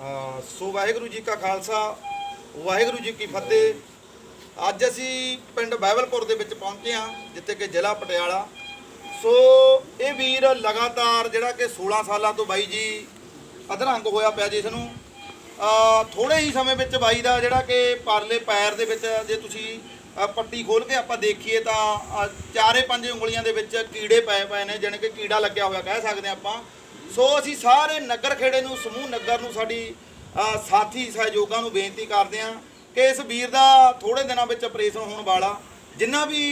ਸੋ ਵਾਹਿਗੁਰੂ ਜੀ ਕਾ ਖਾਲਸਾ, ਵਾਹਿਗੁਰੂ ਜੀ ਕੀ ਫਤਿਹ। ਅੱਜ ਅਸੀਂ ਪਿੰਡ ਬਾਈਬਲਪੁਰ ਦੇ ਵਿੱਚ ਪਹੁੰਚੇ ਹਾਂ, ਜਿੱਥੇ ਕਿ ਜ਼ਿਲ੍ਹਾ ਪਟਿਆਲਾ। ਸੋ ਇਹ ਵੀਰ ਲਗਾਤਾਰ ਜਿਹੜਾ ਕਿ 16 ਸਾਲਾਂ ਤੋਂ ਬਾਈ ਜੀ ਅਧਰੰਗ ਹੋਇਆ ਪਿਆ ਜਿਸ ਨੂੰ। ਅਹ ਥੋੜੇ ਹੀ ਸਮੇਂ ਵਿੱਚ ਬਾਈ ਦਾ ਜਿਹੜਾ ਕਿ ਪਰਲੇ ਪੈਰ ਦੇ ਵਿੱਚ ਜੇ ਤੁਸੀਂ ਪੱਟੀ ਖੋਲ ਕੇ ਆਪਾਂ ਦੇਖੀਏ ਤਾਂ ਚਾਰੇ ਪੰਜ ਉਂਗਲੀਆਂ ਦੇ ਵਿੱਚ ਕੀੜੇ ਪਏ ਪਏ ਨੇ, ਜਾਣੀ ਕਿ ਕੀੜਾ ਲੱਗਿਆ ਹੋਇਆ ਕਹਿ ਸਕਦੇ ਹਾਂ ਆਪਾਂ। ਸੋ ਅਸੀਂ ਸਾਰੇ ਨਗਰ ਖੇੜੇ ਨੂੰ, ਸਮੂਹ ਨਗਰ ਨੂੰ, ਸਾਡੀ ਸਾਥੀ, ਸਹਿਯੋਗਾਂ ਨੂੰ ਬੇਨਤੀ ਕਰਦੇ ਹਾਂ ਕਿ ਇਸ ਵੀਰ ਦਾ ਥੋੜੇ ਦਿਨਾਂ ਵਿੱਚ ਆਪਰੇਸ਼ਨ ਹੋਣ ਵਾਲਾ। ਜਿੰਨਾ ਵੀ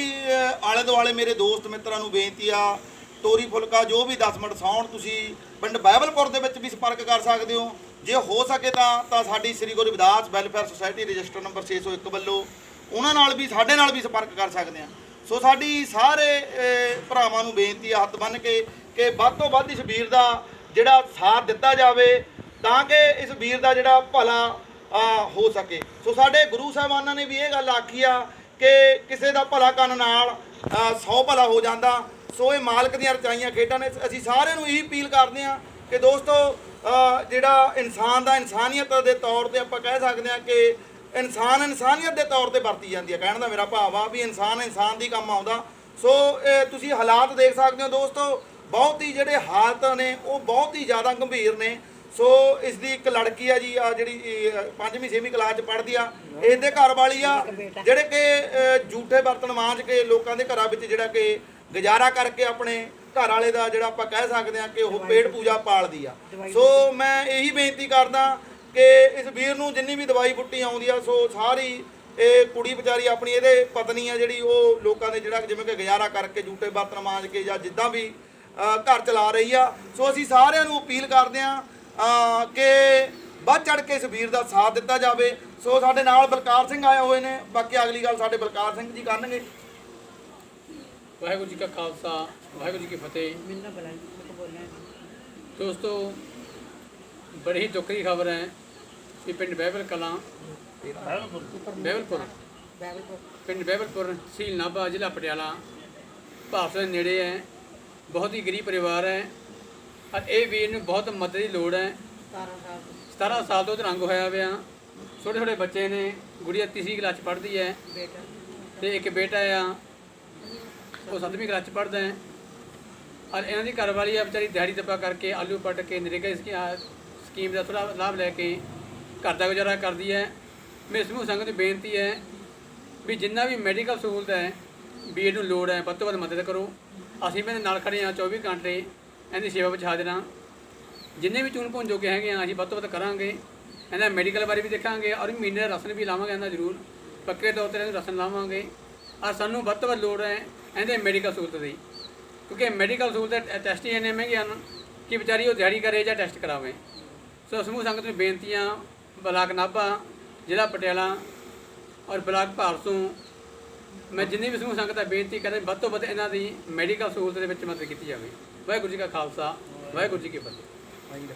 ਆਲੇ ਦੁਆਲੇ ਮੇਰੇ ਦੋਸਤ ਮਿੱਤਰਾਂ ਨੂੰ ਬੇਨਤੀ ਆ, ਤੋਰੀ ਫੁਲਕਾ ਜੋ ਵੀ 10 ਮਿੰਟ ਸੌਣ, ਤੁਸੀਂ ਪਿੰਡ ਬਾਈਬਲਪੁਰ ਦੇ ਵਿੱਚ ਵੀ ਸੰਪਰਕ ਕਰ ਸਕਦੇ ਹੋ। ਜੇ ਹੋ ਸਕੇ ਤਾਂ ਤਾਂ ਸਾਡੀ Shri Guru Ravidas welfare society register number 601 ਵੱਲੋਂ ਉਹਨਾਂ ਨਾਲ ਵੀ, ਸਾਡੇ ਨਾਲ ਵੀ ਸੰਪਰਕ ਕਰ ਸਕਦੇ ਆ ਸੋ ਸਾਡੀ ਸਾਰੇ ਭਰਾਵਾਂ ਨੂੰ ਬੇਨਤੀ ਆ, ਹੱਥ ਬੰਨ ਕੇ ਕਿ ਵੱਧ ਤੋਂ ਵੱਧ ਇਸ ਵੀਰ ਦਾ ਜਿਹੜਾ ਸਾਥ ਦਿੱਤਾ ਜਾਵੇ ਤਾਂ ਕਿ ਇਸ ਵੀਰ ਦਾ ਜਿਹੜਾ ਭਲਾ ਹੋ ਸਕੇ। ਸੋ ਸਾਡੇ ਗੁਰੂ ਸਾਹਿਬਾਨਾਂ ਨੇ ਵੀ ਇਹ ਗੱਲ ਆਖੀ ਆ ਕਿ ਕਿਸੇ ਦਾ ਭਲਾ ਕਰਨ ਨਾਲ 100 ਭਲਾ ਹੋ ਜਾਂਦਾ। ਸੋ ਇਹ ਮਾਲਕ ਦੀਆਂ ਰਚਾਈਆਂ ਖੇਡਾਂ ਨੇ। ਅਸੀਂ ਸਾਰਿਆਂ ਨੂੰ ਇਹੀ ਅਪੀਲ ਕਰਦੇ ਹਾਂ ਕਿ ਦੋਸਤੋ ਜਿਹੜਾ ਇਨਸਾਨ ਦਾ ਇਨਸਾਨੀਅਤ ਦੇ ਤੌਰ ਤੇ ਆਪਾਂ ਕਹਿ ਸਕਦੇ ਹਾਂ ਕਿ ਇਨਸਾਨ ਇਨਸਾਨੀਅਤ ਦੇ ਤੌਰ ਤੇ ਵਰਤੀ ਜਾਂਦੀ ਹੈ। ਕਹਿਣ ਦਾ ਮੇਰਾ ਭਾਵ ਆ ਵੀ ਇਨਸਾਨ ਇਨਸਾਨ ਦੀ ਕੰਮ ਆਉਂਦਾ। ਸੋ, ਇਹ ਤੁਸੀਂ ਹਾਲਾਤ ਦੇਖ ਸਕਦੇ ਹੋ ਦੋਸਤੋ। ਬਹੁਤ ਹੀ ਜਿਹੜੇ ਹਾਲਤ ਨੇ ਉਹ ਬਹੁਤ ਹੀ ਜ਼ਿਆਦਾ ਗੰਭੀਰ ਨੇ। ਸੋ ਇਸ ਦੀ ਇੱਕ ਲੜਕੀ ਆ ਜੀ ਆ ਜਿਹੜੀ ਇਹ, ਪੰਜਵੀਂ ਛੇਵੀਂ ਕਲਾਸ ਚ ਪੜ੍ਹਦੀ ਆ ਇਹਦੇ ਘਰ ਵਾਲੀ ਆ ਜਿਹੜੇ ਕਿ ਝੂਠੇ ਬਰਤਨ ਮਾਂਜ ਕੇ ਲੋਕਾਂ ਦੇ ਘਰਾਂ ਵਿੱਚ ਜਿਹੜਾ ਕਿ ਗੁਜ਼ਾਰਾ ਕਰਕੇ ਆਪਣੇ ਘਰ ਵਾਲੇ ਦਾ ਜਿਹੜਾ ਆਪਾਂ ਕਹਿ ਸਕਦੇ ਆ ਕਿ ਉਹ ਪੇਟ ਪੂਜਾ ਪਾਲਦੀ ਆ। ਸੋ ਮੈਂ ਇਹੀ ਬੇਨਤੀ ਕਰਦਾ ਕਿ ਇਸ ਵੀਰ ਨੂੰ ਜਿੰਨੀ ਵੀ ਦਵਾਈ ਬੁੱਟੀ ਆਉਂਦੀ ਆ ਸੋ ਸਾਰੀ ਇਹ ਕੁੜੀ ਵਿਚਾਰੀ ਆਪਣੀ ਇਹਦੇ ਪਤਨੀ ਆ ਜਿਹੜੀ ਉਹ ਲੋਕਾਂ ਦੇ ਜਿਹੜਾ ਜਿਵੇਂ ਕਿ ਗੁਜ਼ਾਰਾ ਕਰਕੇ ਝੂਠੇ ਬਰਤਨ ਮਾਂਜ ਕੇ ਜਾਂ ਜਿੱਦਾਂ ਵੀ ਘਰ ਚਲਾ ਰਹੀ ਆ। ਸੋ ਅਸੀਂ ਸਾਰਿਆਂ ਨੂੰ ਅਪੀਲ ਕਰਦੇ ਆ ਕਿ ਵੱਧ ਚੜ ਕੇ ਇਸ ਵੀਰ ਦਾ ਸਾਥ ਦਿੱਤਾ ਜਾਵੇ। ਸੋ ਸਾਡੇ ਨਾਲ ਬਲਕਾਰ ਸਿੰਘ ਆਏ ਹੋਏ ਨੇ। ਬਾਕੀ ਅਗਲੀ ਗੱਲ ਸਾਡੇ ਬਲਕਾਰ ਸਿੰਘ ਜੀ ਕਰਨਗੇ। ਵਾਹਿਗੁਰੂ ਜੀ ਕਾ ਖਾਲਸਾ ਵਾਹਿਗੁਰੂ ਜੀ ਕੀ ਫਤਿਹ। ਦੋਸਤੋ ਬੜੀ ਹੀ ਦੁੱਖ ਦੀ ਖਬਰ ਹੈ ਕਿ ਪਿੰਡ ਬਹਿਬਲ ਕਲਾਂ ਬਹਿਬਲਪੁਰ ਪਿੰਡ ਬਹਿਬਲਪੁਰ ਤਹਿਸੀਲ ਨਾਭਾ ਜ਼ਿਲ੍ਹਾ ਪਟਿਆਲਾ ਭਾਰਤ ਦੇ ਨੇੜੇ ਹੈ। ਬਹੁਤ ਹੀ ਗਰੀਬ ਪਰਿਵਾਰ ਹੈ। ਔਰ ਇਹ ਵੀਰ ਨੂੰ ਬਹੁਤ ਮਦਦ ਦੀ ਲੋੜ ਹੈ। 17 ਸਾਲ ਤੋਂ 17 ਸਾਲ ਤੋਂ ਰੰਗ ਹੋਇਆ ਹੋਇਆ ਛੋਟੇ ਛੋਟੇ ਬੱਚੇ ਨੇ। ਗੁੜੀਆ ਤੀਸਰੀ ਕਲਾਸ ਚ ਪੜ੍ਹਦੀ ਹੈ। ਬੇਟਾ। ਤੇ ਇੱਕ ਬੇਟਾ ਆ। ਉਹ ਸੱਤਵੀਂ ਕਲਾਸ ਚ ਪੜ੍ਹਦਾ ਹੈ। ਔਰ ਇਹਨਾਂ ਦੀ ਘਰਵਾਲੀ ਆ ਵਿਚਾਰੀ ਦਿਹਾੜੀ ਦੱਪਾ ਕਰਕੇ ਆਲੂ ਪੱਟ ਕੇ ਨਰੇਗਾ ਸਕੀਮ ਦਾ ਥੋੜਾ ਲਾਭ ਲੈ ਕੇ ਘਰ ਦਾ ਗੁਜ਼ਾਰਾ ਕਰਦੀ ਹੈ। ਮੇਰੀ ਸਮੂਹ ਸੰਗਤ ਨੂੰ ਬੇਨਤੀ ਹੈ ਵੀ ਜਿੰਨਾ ਵੀ ਮੈਡੀਕਲ ਸਹੂਲਤ ਹੈ ਵੀ ਇਹਨੂੰ ਲੋੜ ਹੈ ਵੱਧ ਤੋਂ ਵੱਧ ਮਦਦ ਕਰੋ। ਅਸੀਂ ਵੀ ਇਹਦੇ ਨਾਲ ਖੜੇ ਹਾਂ 24 ਘੰਟੇ ਇਹਦੀ ਸੇਵਾ ਵਿੱਚ ਦੇਣਾ ਜਿੰਨੇ ਵੀ ਚੂਨ ਭੁੰਨ ਜੋਗੇ ਹੈਗੇ ਆ, ਅਸੀਂ ਵੱਧ ਤੋਂ ਵੱਧ ਕਰਾਂਗੇ। ਇਹਦਾ ਮੈਡੀਕਲ ਬਾਰੇ ਵੀ ਦੇਖਾਂਗੇ ਔਰ ਮਹੀਨੇ ਦਾ ਰਸਨ ਵੀ ਲਾਵਾਂਗੇ ਇਹਦਾ ਜ਼ਰੂਰ। ਪੱਕੇ ਤੌਰ ਤੇ ਇਹਨੂੰ ਰਸਨ ਲਾਵਾਂਗੇ। ਔਰ ਸਾਨੂੰ ਵੱਧ ਤੋਂ ਵੱਧ ਲੋੜ ਹੈ ਇਹਦੇ ਮੈਡੀਕਲ ਸਹੂਲਤ ਦੀ। ਕਿਉਂਕਿ ਮੈਡੀਕਲ ਸਹੂਲਤ ਦੇ ਟੈਸਟ ਹੀ ਇੰਨੇ ਮਹਿੰਗੇ ਹਨ ਕਿ ਵਿਚਾਰੀ ਉਹ ਦਿਹਾੜੀ ਕਰੇ ਜਾਂ ਟੈਸਟ ਕਰਾਵੇ। ਸੋ ਸਮੂਹ ਸੰਗਤ ਨੂੰ ਬੇਨਤੀਆਂ, ਬਲਾਕ ਨਾਭਾ, ਜ਼ਿਲ੍ਹਾ ਪਟਿਆਲਾ ਔਰ ਬਲਾਕ ਭਾਰਤੋਂ ਮੈਂ ਜਿੰਨੀ ਵੀ ਸਮੂਹ ਸੰਗਤ ਹੈ, ਬੇਨਤੀ ਕਰਦਾ ਵੱਧ ਤੋਂ ਵੱਧ ਇਹਨਾਂ ਦੀ ਮੈਡੀਕਲ ਸਹੂਲਤ ਦੇ ਵਿੱਚ ਮਦਦ ਕੀਤੀ ਜਾਵੇ। ਵਾਹਿਗੁਰੂ ਜੀ ਕਾ ਖਾਲਸਾ, ਵਾਹਿਗੁਰੂ ਜੀ ਕੀ ਫਤਿਹ।